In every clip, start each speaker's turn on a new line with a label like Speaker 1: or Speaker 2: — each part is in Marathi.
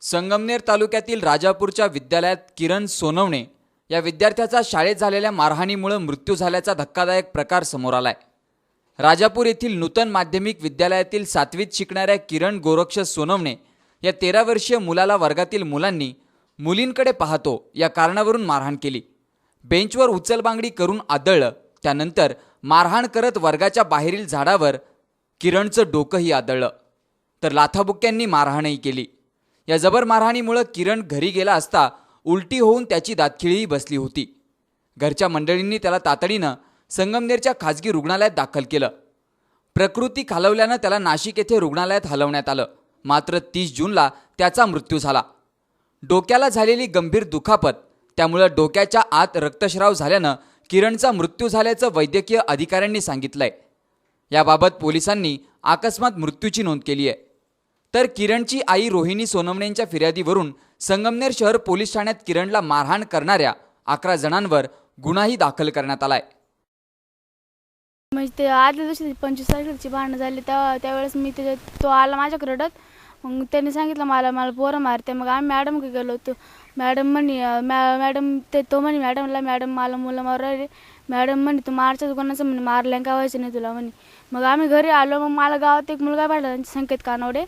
Speaker 1: संगमनेर तालुक्यातील राजापूरच्या विद्यालयात किरण सोनवणे या विद्यार्थ्याचा शाळेत झालेल्या मारहाणीमुळे मृत्यू झाल्याचा धक्कादायक प्रकार समोर आलाय. राजापूर येथील नूतन माध्यमिक विद्यालयातील सातवीत शिकणाऱ्या किरण गोरक्ष सोनवणे या तेरा वर्षीय मुलाला वर्गातील मुलांनी मुलींकडे पाहतो या कारणावरून मारहाण केली. बेंचवर उचलबांगडी करून आदळलं. त्यानंतर मारहाण करत वर्गाच्या बाहेरील झाडावर किरणचं डोकंही आदळलं. तर लाथाबुक्क्यांनी मारहाणही केली. या जबर मारहाणीमुळं किरण घरी गेला असता उलटी होऊन त्याची दातखिळीही बसली होती. घरच्या मंडळींनी त्याला तातडीनं संगमनेरच्या खाजगी रुग्णालयात दाखल केलं. प्रकृती खालवल्यानं त्याला नाशिक येथे रुग्णालयात हलवण्यात आलं. मात्र तीस जूनला त्याचा मृत्यू झाला. डोक्याला झालेली गंभीर दुखापत त्यामुळं डोक्याच्या आत रक्तस्राव झाल्यानं किरणचा मृत्यू झाल्याचं वैद्यकीय अधिकाऱ्यांनी सांगितलंय. याबाबत पोलिसांनी अकस्मात मृत्यूची नोंद केली आहे तर किरणची आई रोहिणी सोनवणेंच्या फिर्यादीवरून संगमनेर शहर पोलीस ठाण्यात किरणला मारहाण करणाऱ्या अकरा जणांवर गुन्हाही दाखल करण्यात आलाय.
Speaker 2: म्हणजे ते आदल्या दिवशी पंचवीस तारखेची भांडणं झाली तेव्हा त्यावेळेस मी त्याच्या तो आला माझ्याकडे रडत. मग त्यांनी सांगितलं मला मला पोरं मारते. मग आम्ही मॅडम गेलो होतो. मॅडम म्हणे मॅ मॅडम ते तो म्हणे मॅडमला मॅडम मला मुलं मारू मॅडम म्हणे तू मारच्या दुकानाचं म्हणे मारल्या का व्हायचं नाही तुला. म्हणे. मग आम्ही घरी आलो मग मला गावात एक मुलगा भेटला त्यांचे संकेत कानवडे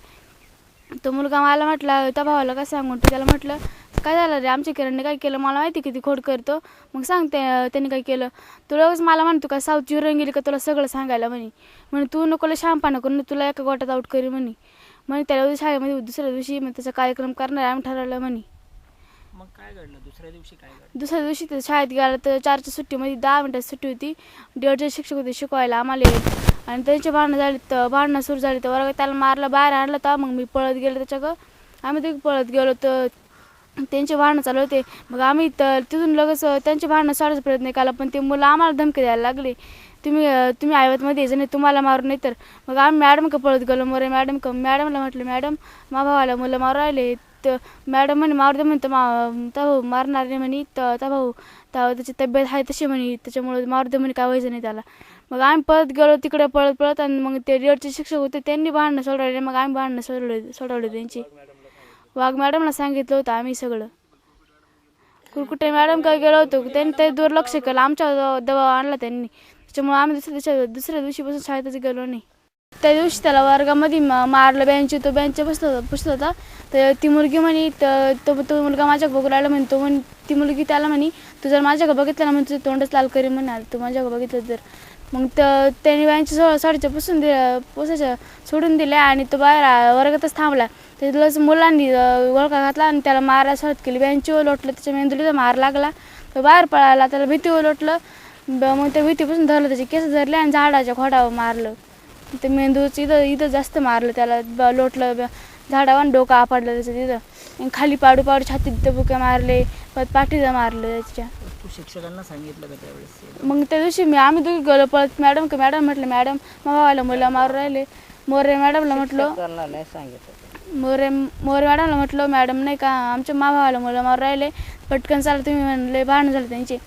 Speaker 2: तो मुलगा मला म्हटला त्या भावाला काय सांगून त्याला म्हटलं काय झालं रे? आमच्या किरणने काय केलं? मला माहिती किती खोड करतो. मग सांगते त्यांनी काय केलं तुला मला म्हणतो का साऊथची रंग गेली का तुला सगळं सांगायला म्हणे. म्हणे तू नको शहाणपणा करून तुला एका गोटात आउट करी म्हणे. म्हणे त्याला शाळेमध्ये दुसऱ्या दिवशी मग त्याचा कार्यक्रम करणार आहे आम्ही ठरवलं म्हणे.
Speaker 3: मग काय घडलं? दुसऱ्या दिवशी काय घडलं?
Speaker 2: दुसऱ्या दिवशी ते शाळेत गेला तर चारच्या सुट्टीमध्ये दहा मिनिटाची सुट्टी होती. दीडचे शिक्षक होते शिकवायला आम्हाला. आणि त्यांची भांडणं झाली तर भांडणं सुरू झाली तर वर्ग त्याला मारलं बाहेर आणलं तर मग मी पळत गेलो त्याच्याकडं. आम्ही ते पळत गेलो तर त्यांचे भांडणं चालू होते. मग आम्ही तर तिथून लगेच त्यांचे भांडणं सोडायचा प्रयत्न केला पण ते मुलं आम्हाला धमकी द्यायला लागले. तुम्ही तुम्ही आयवतमध्ये यायचं नाही तुम्हाला मारू नाही तर. मग आम्ही मॅडम का पळत गेलो मरे मॅडम का मॅडमला म्हटलं मॅडम मा भावाला मुलं मारू राहिले. तर मॅडम म्हणे मारू दे म्हणतं मा त्या भाऊ मारणार नाही म्हणे तर त्या भाऊ त्या त्याची तब्येत आहे तशी म्हणे त्याच्यामुळे मारू दे म्हणे काय व्हायचं नाही त्याला. मग आम्ही पळत गेलो तिकडे पळत पळत आणि मग ते रेडचे शिक्षक होते त्यांनी भांडणं सोडवले मग आम्ही भांडणं सोडवले सोडवले त्यांची. वाघ मॅडमला सांगितलं होतं आम्ही सगळं. कुरकुटे मॅडम काय गेलो होतो त्यांनी ते दुर्लक्ष केलं आमच्या दबाव आणला त्यांनी. त्याच्यामुळे आम्ही दुसऱ्या दिवशी दुसऱ्या दिवशीपासून शाळेतच गेलो नाही. त्या दिवशी त्याला वर्गामध्ये मारलं बँच तो बँच बसला होता बसला होता. तर ती मुलगी म्हणे तर तो तो मुलगा माझ्या बघू राहिला म्हणे तो म्हण ती मुलगी त्याला म्हणे तू जर माझ्याकडे बघितलं ना म्हणजे तोंडच लाल करी म्हणाल तू माझ्याकडे बघितलं तर. मग त- त्याने बँच साडीच्या पुसून दि पुसायच्या सोडून दिल्या आणि तो बाहेर वर्गातच थांबला. त्याला मुलांनी वळका घातला आणि त्याला मारायला सुरुवात केली. बेंचवर लोटलं त्याच्या मेंदुलीचा मार लागला. तो बाहेर पळाला त्याला भीतीवर लोटलं ब- मग त्या भीतीपासून धरलं त्याचे केस धरले आणि झाडाच्या खोडावर मारलं. ते मेंदूचं इथं इथं जास्त मारलं त्याला. ब- लोटलं ब- झाडावर आणि डोकं आपडलं त्याचं तिथं. आणि खाली पाडू पाडू छातीत बुके मारले परत पाठीचं मारलं त्याच्या.
Speaker 3: तू शिक्षकांना सांगितलं का त्यावेळेस?
Speaker 2: मग त्या दिवशी मी आम्ही दोघी गेलो पळत मॅडम का मॅडम म्हटलं मॅडम मग भावाला मुलं मारू राहिले. मोरे मॅडमला म्हटलं
Speaker 4: नाही सांगितलं.
Speaker 2: मोरे मोरे मॅडमला म्हटलं मॅडम नाही का आमच्या मा भावाला मुलं मारू राहिले. पटकन चाललं तुम्ही म्हणले भांडणं झालं त्यांचे.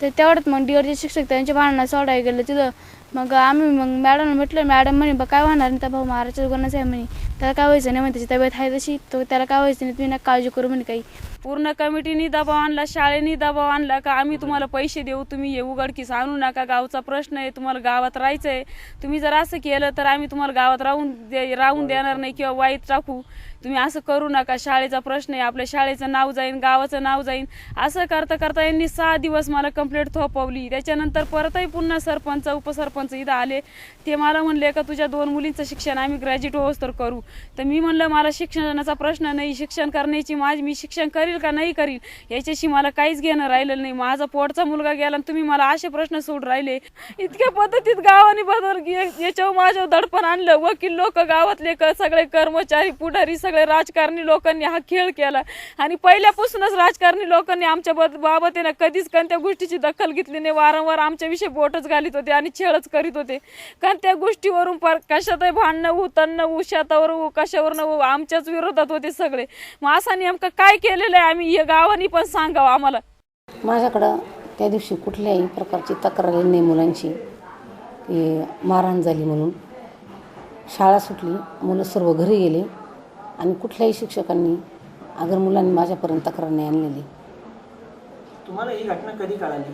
Speaker 2: तर तेवढ्यात मग डीवरचे शिक्षक त्यांच्या भांडणं सोडायला गेलं तिथं. मग आम्ही मग मॅडमला म्हटलं मॅडम म्हणे बा काय होणार नाही तर भाऊ महाराजच्या दुकानाचं आहे म्हणे. त्याला काय व्हायचं नाही म्हणे त्याची तब्येत आहे तशी तो त्याला काय व्हायचं नाही तुम्ही ना काळजी करू म्हणे काही.
Speaker 5: पूर्ण कमिटीनी दबाव आणला शाळेनी दबाव आणला का आम्ही तुम्हाला पैसे देऊ? तुम्ही हे उघडकीस आणू नका. गावचा प्रश्न आहे तुम्हाला गावात राहायचं आहे तुम्ही जर असं केलं तर आम्ही तुम्हाला गावात राहून दे राहून देणार नाही किंवा वाईट टाकू. तुम्ही असं करू नका शाळेचा प्रश्न आहे आपल्या शाळेचं नाव जाईन गावाचं नाव जाईन. असं करता करता यांनी सहा दिवस मला कंप्लेंट थोपवली. त्याच्यानंतर परतही पुन्हा सरपंच उपसरपंच इथं आले. ते मला म्हणले का तुझ्या दोन मुलींचं शिक्षण आम्ही ग्रॅज्युएट होस तर करू. तर मी म्हणलं मला शिक्षणाचा प्रश्न नाही शिक्षण करण्याची माझी मी शिक्षण करील का नाही करील? याच्याशी मला काहीच घेणं राहिलेलं नाही. माझा पोटचा मुलगा गेला आणि तुम्ही मला असे प्रश्न सोड राहिले. इतक्या पद्धतीत गावाने बदल याच्यावर माझ्यावर दडपण आणलं. वकील लोक गावातले सगळे कर्मचारी पुढारी सगळे राजकारणी लोकांनी हा खेळ केला. आणि पहिल्यापासूनच राजकारणी लोकांनी आमच्या बाबत आहे ना कधीच कोणत्या गोष्टीची दखल घेतली नाही. वारंवार आमच्याविषयी बोटच घालीत होते आणि छेळच करीत होते. कारण त्या गोष्टीवरून पर कशातही भांडणं उतरणं तन्न होऊ शेतावर होऊ आमच्याच विरोधात होते सगळे. मग असा नेमकं काय केलेलं आहे आम्ही या गावानी पण सांगावं आम्हाला.
Speaker 4: माझ्याकडं त्या दिवशी कुठल्याही प्रकारची तक्रार नाही मुलांची. की मारहाण झाली म्हणून. शाळा सुटली मुलं सर्व घरी गेले. आणि कुठल्याही शिक्षकांनी अगर मुलांनी माझ्यापर्यंत तक्रार नाही आणलेली.
Speaker 3: तुम्हाला ही घटना कधी कळाली?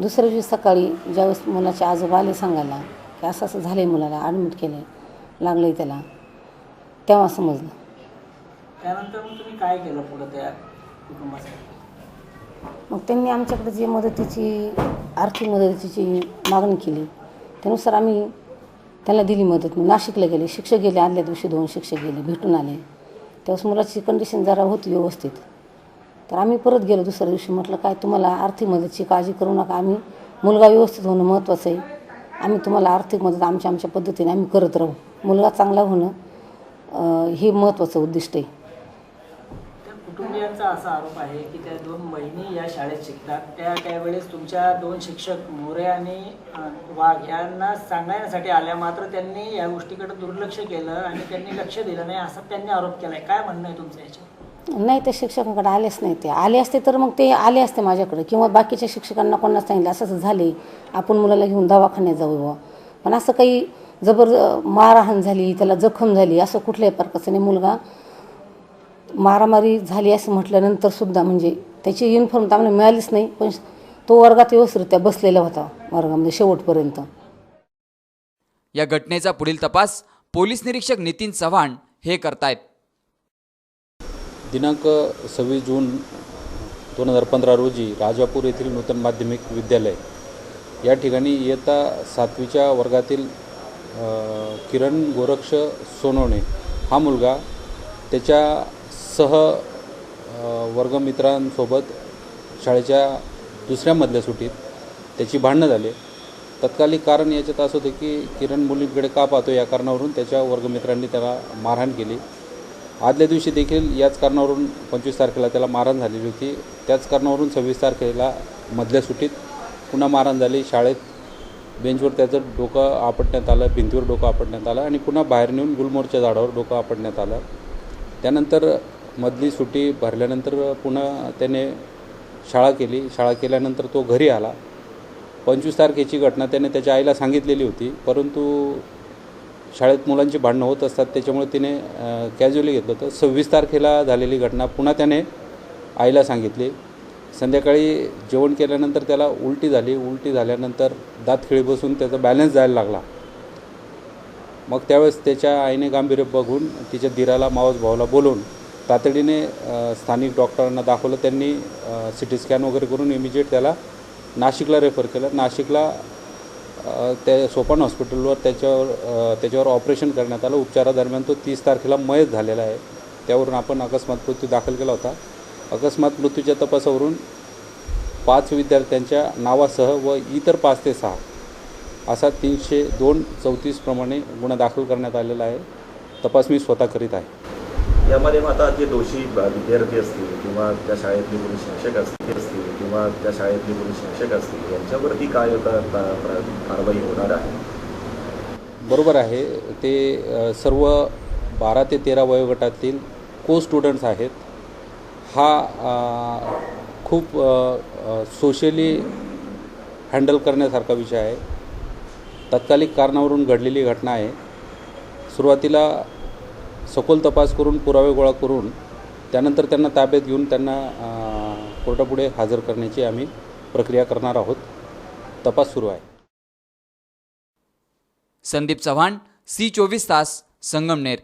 Speaker 4: दुसऱ्या दिवशी सकाळी ज्यावेळेस मुलाचे आजोबा आले सांगायला की असं असं झालं आहे मुलाला ॲडमिट केलं आहे लागलं आहे त्याला तेव्हा समजलं.
Speaker 3: त्यानंतर मग तुम्ही काय केलं पुढं त्या कुटुंबासाठी?
Speaker 4: मग त्यांनी आमच्याकडे जी मदतीची आर्थिक मदतीची मागणी केली त्यानुसार आम्ही त्याला दिली मदत. मग नाशिकला गेले शिक्षक गेले आदल्या दिवशी दोन शिक्षक गेले भेटून आले. त्यावेळेस मुलाची कंडिशन जरा होती व्यवस्थित. तर आम्ही परत गेलो दुसऱ्या दिवशी म्हटलं काय तुम्हाला आर्थिक मदतीची काळजी करू नका आम्ही. मुलगा व्यवस्थित होणं महत्त्वाचं आहे. आम्ही तुम्हाला आर्थिक मदत आमच्या आमच्या पद्धतीने आम्ही करत राहू. मुलगा चांगला होणं हे महत्त्वाचं उद्दिष्ट आहे.
Speaker 3: कुटुंबियांचा असा आरोप आहे की त्या दोन महिने या शाळेत शिकतात. त्या त्यावेळेस तुमच्या दोन शिक्षक मोरे आणि वाघ यांना सांगण्यासाठी आल्या. मात्र त्यांनी या गोष्टीकडे दुर्लक्ष केलं आणि त्यांनी लक्ष दिलं नाही असा त्यांनी आरोप केलाय. काय म्हणणं आहे तुमचं याच्यावर?
Speaker 4: नाही ते शिक्षकांकडे आलेच नाही ते. आले असते तर मग ते आले असते माझ्याकडे किंवा बाकीच्या शिक्षकांना कोणाला सांगितलं असं झाले आपण मुलाला घेऊन दवाखान्यात जाऊ बुवा. पण असं काही जबर मारहाण झाली त्याला जखम झाली असं कुठल्याही प्रकारचं नाही. मुलगा मारामारी झाली असं म्हटल्यानंतर सुद्धा म्हणजे त्याची युनिफॉर्म तर आम्हाला मिळालीच नाही पण तो वर्गात व्यवस्थितरित्या बसलेला होता वर्गामध्ये शेवटपर्यंत.
Speaker 1: या घटनेचा पुढील तपास पोलीस निरीक्षक नितीन चव्हाण हे करतायत.
Speaker 6: दिनांक सव्वीस जून दोन हजार पंधरा रोजी राजापूर येथील नूतन माध्यमिक विद्यालय. या ठिकाणी इयत्ता सातवीच्या वर्गातील किरण गोरक्ष सोनवणे हा मुलगा त्याच्या सह वर्गमित्रांसोबत शाळेच्या दुसऱ्या मधल्या सुटीत त्याची भांडणं झाले. तत्कालिक कारण याच्यात असं होतं की किरण मुलींकडे का पाहतो या कारणावरून त्याच्या वर्गमित्रांनी त्याला मारहाण केली. आदल्या दिवशी देखील याच कारणावरून पंचवीस तारखेला त्याला मारहाण झालेली होती. त्याच कारणावरून सव्वीस तारखेला मधल्या सुट्टीत पुन्हा मारहाण झाली. शाळेत बेंचवर त्याचं डोकं आपटण्यात आलं भिंतीवर डोकं आपटण्यात आलं आणि पुन्हा बाहेर नेऊन गुलमोरच्या झाडावर डोकं आपटण्यात आलं. त्यानंतर मधली सुट्टी भरल्यानंतर पुन्हा त्याने शाळा केली. शाळा केल्यानंतर तो घरी आला. पंचवीस तारखेची घटना त्याने त्याच्या आईला सांगितलेली होती. परंतु शाळेत मुलांची भांडणं होत असतात त्याच्यामुळे तिने कॅज्युअली घेतलं होतं. सव्वीस तारखेला झालेली घटना पुन्हा त्याने आईला सांगितली. संध्याकाळी जेवण केल्यानंतर त्याला उलटी झाली. उलटी झाल्यानंतर दातखिळी बसून त्याचा बॅलन्स जायला लागला. मग त्यावेळेस त्याच्या आईने गांभीर्य बघून तिच्या दिराला मावस भावाला बोलवून तातडीने स्थानिक डॉक्टरांना दाखवलं. त्यांनी सी टी स्कॅन वगैरे करून इमिजिएट त्याला नाशिकला रेफर केलं. नाशिकला त्या सोपान हॉस्पिटलवर त्याच्यावर त्याच्यावर ऑपरेशन करण्यात आलं. उपचारादरम्यान तो तीस तारखेला मयत झालेला आहे. त्यावरून आपण अकस्मात मृत्यू दाखल केला होता. अकस्मात मृत्यूच्या तपासावरून पाच विद्यार्थ्यांच्या नावासह व इतर पाच ते सहा असा तीनशे दोन चौतीसप्रमाणे गुन्हा दाखल करण्यात आलेला आहे. तपास मी स्वतः करीत आहे.
Speaker 7: यामध्ये मग आता जे दोषी विद्यार्थी असतील किंवा त्या शाळेतले कोणी शिक्षक असतील असतील किंवा त्या शाळेतले कोणी शिक्षक असतील यांच्यावरती काय आता कारवाई होणार आहे?
Speaker 6: बरोबर आहे. ते सर्व बारा ते तेरा वयोगटातील को स्टुडंट्स आहेत. हा खूप सोशली हँडल करण्यासारखा विषय आहे. तात्कालिक कारणावरून घडलेली घटना आहे. सुरुवातीला सखोल तपास करून पुरावे गोळा करून त्यानंतर त्यांना ताब्यात घेऊन त्यांना कोर्टापुढे हजर करण्याची आम्ही प्रक्रिया करणार आहोत. तपास सुरू आहे.
Speaker 1: संदीप चव्हाण सी चोवीस तास संगमनेर.